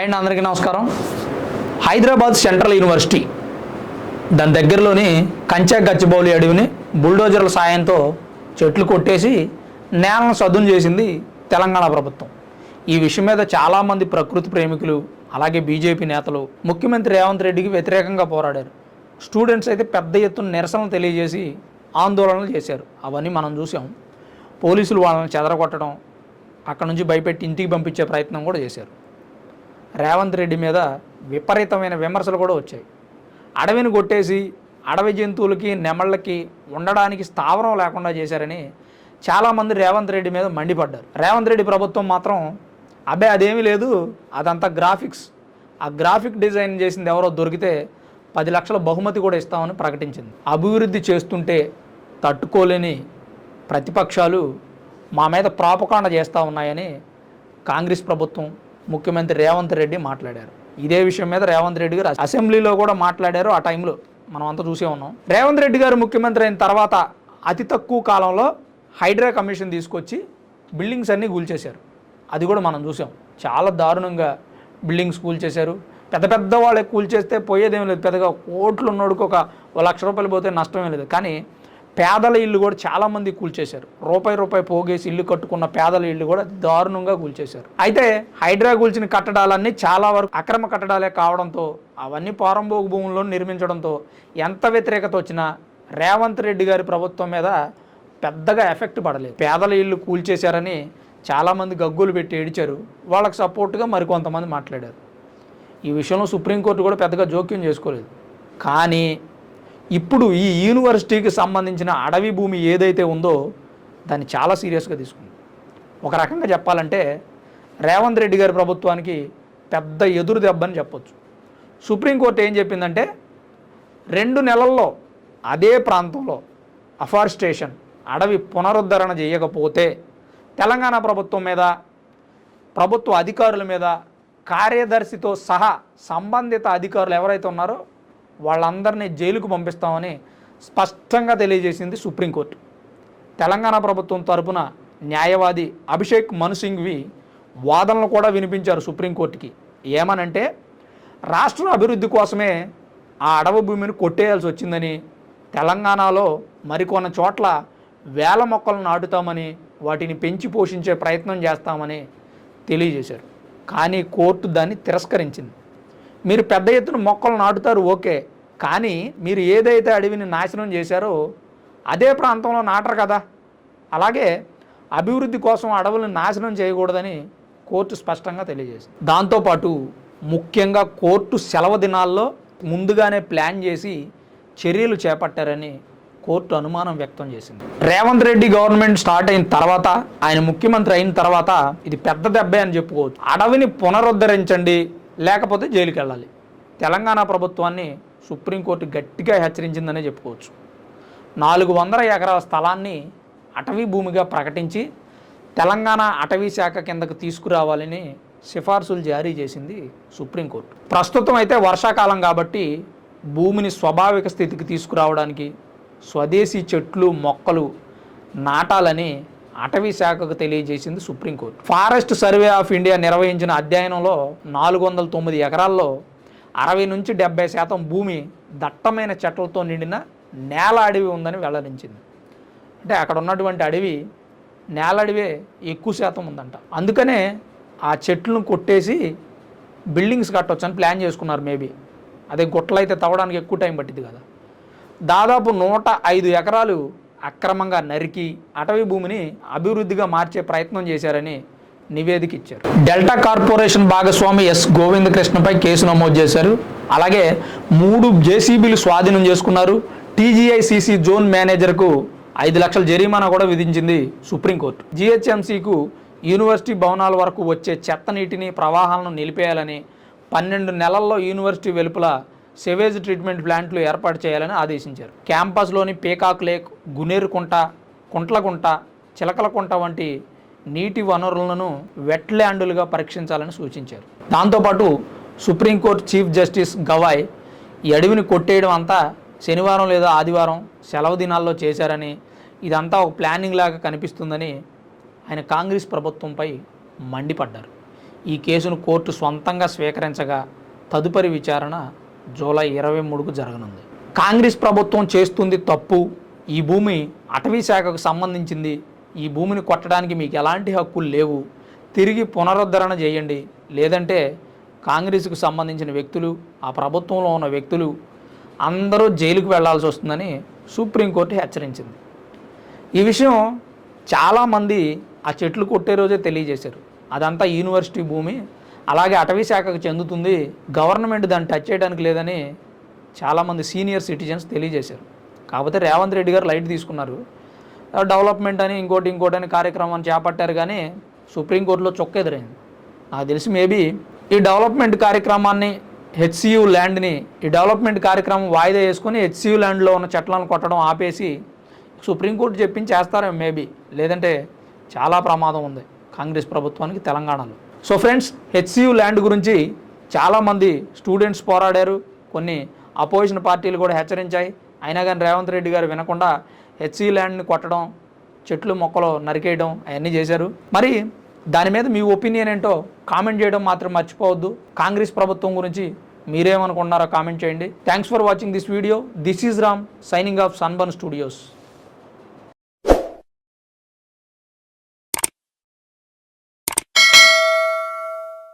Hi అండి అందరికీ నమస్కారం. హైదరాబాద్ సెంట్రల్ యూనివర్సిటీ దాని దగ్గరలోని కంచె గచ్చిబౌలి అడవిని బుల్డోజర్ల సాయంతో చెట్లు కొట్టేసి నేలను సదును చేసింది తెలంగాణ ప్రభుత్వం. ఈ విషయం మీద చాలామంది ప్రకృతి ప్రేమికులు అలాగే బీజేపీ నేతలు ముఖ్యమంత్రి రేవంత్ రెడ్డికి వ్యతిరేకంగా పోరాడారు. స్టూడెంట్స్ అయితే పెద్ద ఎత్తున నిరసనలు తెలియజేసి ఆందోళనలు చేశారు. అవన్నీ మనం చూసాం. పోలీసులు వాళ్ళని చెదరగొట్టడం అక్కడ నుంచి భయపెట్టి ఇంటికి పంపించే ప్రయత్నం కూడా చేశారు. రేవంత్ రెడ్డి మీద విపరీతమైన విమర్శలు కూడా వచ్చాయి. అడవిని కొట్టేసి అడవి జంతువులకి నెమళ్ళకి ఉండడానికి స్థావరం లేకుండా చేశారని చాలామంది రేవంత్ రెడ్డి మీద మండిపడ్డారు. రేవంత్ రెడ్డి ప్రభుత్వం మాత్రం అబ్బే అదేమీ లేదు అదంతా గ్రాఫిక్స్. ఆ గ్రాఫిక్ డిజైన్ చేసింది ఎవరో దొరికితే పది లక్షల బహుమతి కూడా ఇస్తామని ప్రకటించింది. అభివృద్ధి చేస్తుంటే తట్టుకోలేని ప్రతిపక్షాలు మా మీద ప్రాపకాండ చేస్తూ ఉన్నాయని కాంగ్రెస్ ప్రభుత్వం ముఖ్యమంత్రి రేవంత్ రెడ్డి మాట్లాడారు. ఇదే విషయం మీద రేవంత్ రెడ్డి గారు అసెంబ్లీలో కూడా మాట్లాడారు. ఆ టైంలో మనం అంతా చూసే ఉన్నాం. రేవంత్ రెడ్డి గారు ముఖ్యమంత్రి అయిన తర్వాత అతి తక్కువ కాలంలో హైడ్రా కమిషన్ తీసుకొచ్చి బిల్డింగ్స్ అన్నీ కూల్చేశారు. అది కూడా మనం చూసాం. చాలా దారుణంగా బిల్డింగ్స్ కూల్చేశారు. పెద్ద పెద్ద వాళ్ళకి కూల్చేస్తే పోయేదేం లేదు. పెద్దగా కోట్లు ఉన్నోడికి ఒక లక్ష రూపాయలు పోతే నష్టమే లేదు. కానీ పేదల ఇల్లు కూడా చాలామంది కూల్చేశారు. రూపాయి రూపాయి పోగేసి ఇల్లు కట్టుకున్న పేదల ఇల్లు కూడా దారుణంగా కూల్చేశారు. అయితే హైడ్రా కూల్చిన కట్టడాలన్నీ చాలా వరకు అక్రమ కట్టడాలే కావడంతో అవన్నీ పారంభోగ భూముల్లో నిర్మించడంతో ఎంత వ్యతిరేకత వచ్చినా రేవంత్ రెడ్డి గారి ప్రభుత్వం మీద పెద్దగా ఎఫెక్ట్ పడలేదు. పేదల ఇల్లు కూల్చేశారని చాలామంది గగ్గులు పెట్టి ఏడిచారు. వాళ్ళకి సపోర్ట్గా మరికొంతమంది మాట్లాడారు. ఈ విషయంలో సుప్రీంకోర్టు కూడా పెద్దగా జోక్యం చేసుకోలేదు. కానీ ఇప్పుడు ఈ యూనివర్సిటీకి సంబంధించిన అడవి భూమి ఏదైతే ఉందో దాన్ని చాలా సీరియస్గా తీసుకుంది. ఒక రకంగా చెప్పాలంటే రేవంత్ రెడ్డి గారి ప్రభుత్వానికి పెద్ద ఎదురు దెబ్బని చెప్పొచ్చు. సుప్రీంకోర్టు ఏం చెప్పిందంటే రెండు నెలల్లో అదే ప్రాంతంలో అఫారెస్టేషన్ అడవి పునరుద్ధరణ చేయకపోతే తెలంగాణ ప్రభుత్వం మీద ప్రభుత్వ అధికారుల మీద కార్యదర్శితో సహా సంబంధిత అధికారులు ఎవరైతే ఉన్నారో వాళ్ళందరినీ జైలుకు పంపిస్తామని స్పష్టంగా తెలియజేసింది సుప్రీంకోర్టు. తెలంగాణ ప్రభుత్వం తరపున న్యాయవాది అభిషేక్ మనుసింఘ్వి వాదనలు కూడా వినిపించారు సుప్రీంకోర్టుకి. ఏమనంటే రాష్ట్ర అభివృద్ధి కోసమే ఆ అడవి భూమిని కొట్టేయాల్సి వచ్చిందని తెలంగాణలో మరికొన్న చోట్ల వేల మొక్కలు నాటుతామని వాటిని పెంచి పోషించే ప్రయత్నం చేస్తామని తెలియజేశారు. కానీ కోర్టు దాన్ని తిరస్కరించింది. మీరు పెద్ద ఎత్తున మొక్కలు నాటుతారు ఓకే. కానీ మీరు ఏదైతే అడవిని నాశనం చేశారో అదే ప్రాంతంలో నాటరు కదా. అలాగే అభివృద్ధి కోసం అడవులను నాశనం చేయకూడదని కోర్టు స్పష్టంగా తెలియజేసింది. దాంతోపాటు ముఖ్యంగా కోర్టు సెలవు దినాల్లో ముందుగానే ప్లాన్ చేసి చర్యలు చేపట్టారని కోర్టు అనుమానం వ్యక్తం చేసింది. రేవంత్ రెడ్డి గవర్నమెంట్ స్టార్ట్ అయిన తర్వాత ఆయన ముఖ్యమంత్రి అయిన తర్వాత ఇది పెద్ద దెబ్బే అని చెప్పుకోవచ్చు. అడవిని పునరుద్ధరించండి లేకపోతే జైలుకి వెళ్ళాలి తెలంగాణ ప్రభుత్వాన్ని సుప్రీంకోర్టు గట్టిగా హెచ్చరించిందనే చెప్పుకోవచ్చు. నాలుగు వందల ఎకరాల స్థలాన్ని అటవీ భూమిగా ప్రకటించి తెలంగాణ అటవీ శాఖ కిందకు తీసుకురావాలని సిఫార్సులు జారీ చేసింది సుప్రీంకోర్టు. ప్రస్తుతం అయితే వర్షాకాలం కాబట్టి భూమిని స్వాభావిక స్థితికి తీసుకురావడానికి స్వదేశీ చెట్లు మొక్కలు నాటాలని అటవీ శాఖకు తెలియజేసింది supreme court. Forest Survey of India నిర్వహించిన అధ్యయనంలో నాలుగు వందల తొమ్మిది ఎకరాల్లో అరవై నుంచి డెబ్బై శాతం భూమి దట్టమైన చెట్లతో నిండిన నేల అడవి ఉందని వెల్లడించింది. అంటే అక్కడ ఉన్నటువంటి అడవి నేల అడవే ఎక్కువ శాతం ఉందంట. అందుకనే ఆ చెట్లను కొట్టేసి బిల్డింగ్స్ కట్టొచ్చని ప్లాన్ చేసుకున్నారు మేబీ. అదే గుట్టలైతే తవ్వడానికి ఎక్కువ టైం పట్టింది కదా. దాదాపు నూట ఐదు ఎకరాలు అక్రమంగా నరికి అటవీ భూమిని అభివృద్ధిగా మార్చే ప్రయత్నం చేశారని నివేదిక ఇచ్చారు. డెల్టా కార్పొరేషన్ భాగస్వామి ఎస్ గోవిందకృష్ణపై కేసు నమోదు చేశారు. అలాగే మూడు జేసీబీలు స్వాధీనం చేసుకున్నారు. టీజీఐసిసి జోన్ మేనేజర్కు ఐదు లక్షల జరిమానా కూడా విధించింది సుప్రీంకోర్టు. జిహెచ్ఎంసీకు యూనివర్సిటీ భవనాల వరకు వచ్చే చెత్త నీటిని ప్రవాహాలను నిలిపేయాలని పన్నెండు నెలల్లో యూనివర్సిటీ వెలుపల సెవేజ్ ట్రీట్మెంట్ ప్లాంట్లు ఏర్పాటు చేయాలని ఆదేశించారు. క్యాంపస్లోని పేకాక్ లేక్ గునేరుకుంట కుంట్లకుంట చిలకలకుంట వంటి నీటి వనరులను వెట్ ల్యాండులుగా పరీక్షించాలని సూచించారు. దాంతోపాటు సుప్రీంకోర్టు చీఫ్ జస్టిస్ గవాయ్ ఈ అడవిని కొట్టేయడం అంతా శనివారం లేదా ఆదివారం సెలవు దినాల్లో చేశారని ఇదంతా ఒక ప్లానింగ్ లాగా కనిపిస్తుందని ఆయన కాంగ్రెస్ ప్రభుత్వంపై మండిపడ్డారు. ఈ కేసును కోర్టు సొంతంగా స్వీకరించగా తదుపరి విచారణ జూలై ఇరవై మూడుకు జరగనుంది. కాంగ్రెస్ ప్రభుత్వం చేస్తుంది తప్పు ఈ భూమి అటవీ శాఖకు సంబంధించింది ఈ భూమిని కొట్టడానికి మీకు ఎలాంటి హక్కులు లేవు. తిరిగి పునరుద్ధరణ చేయండి. లేదంటే కాంగ్రెస్కు సంబంధించిన వ్యక్తులు ఆ ప్రభుత్వంలో ఉన్న వ్యక్తులు అందరూ జైలుకు వెళ్ళాల్సి వస్తుందని సుప్రీంకోర్టు హెచ్చరించింది. ఈ విషయం చాలామంది ఆ చెట్లు కొట్టే రోజే తెలియజేశారు. అదంతా యూనివర్సిటీ భూమి అలాగే అటవీ శాఖకు చెందుతుంది. గవర్నమెంట్ దాన్ని టచ్ చేయడానికి లేదని చాలామంది సీనియర్ సిటిజన్స్ తెలియజేశారు. కాకపోతే రేవంత్ రెడ్డి గారు లైట్ తీసుకున్నారు. డెవలప్మెంట్ అని ఇంకోటి ఇంకోటి అని కార్యక్రమాన్ని చేపట్టారు కానీ సుప్రీంకోర్టులో చొక్క ఎదురైంది. నాకు తెలిసి మేబీ ఈ డెవలప్మెంట్ కార్యక్రమాన్ని హెచ్సియు ల్యాండ్ని ఈ డెవలప్మెంట్ కార్యక్రమం వాయిదా వేసుకొని హెచ్సియు ల్యాండ్లో ఉన్న చెట్లను కొట్టడం ఆపేసి సుప్రీంకోర్టు చెప్పించి చేస్తారేమో మేబీ. లేదంటే చాలా ప్రమాదం ఉంది కాంగ్రెస్ ప్రభుత్వానికి తెలంగాణలో. సో ఫ్రెండ్స్ హెచ్సియు ల్యాండ్ గురించి చాలామంది స్టూడెంట్స్ పోరాడారు. కొన్ని అపోజిషన్ పార్టీలు కూడా హెచ్చరించాయి. అయినా కానీ రేవంత్ రెడ్డి గారు వినకుండా హెచ్సి ల్యాండ్ని కొట్టడం చెట్లు మొక్కలు నరికేయడం అవన్నీ చేశారు. మరి దాని మీద మీ ఒపీనియన్ ఏంటో కామెంట్ చేయడం మాత్రం మర్చిపోవద్దు. కాంగ్రెస్ ప్రభుత్వం గురించి మీరేమనుకుంటున్నారో కామెంట్ చేయండి. Thanks for watching this video this is Ram signing off Sunburn studios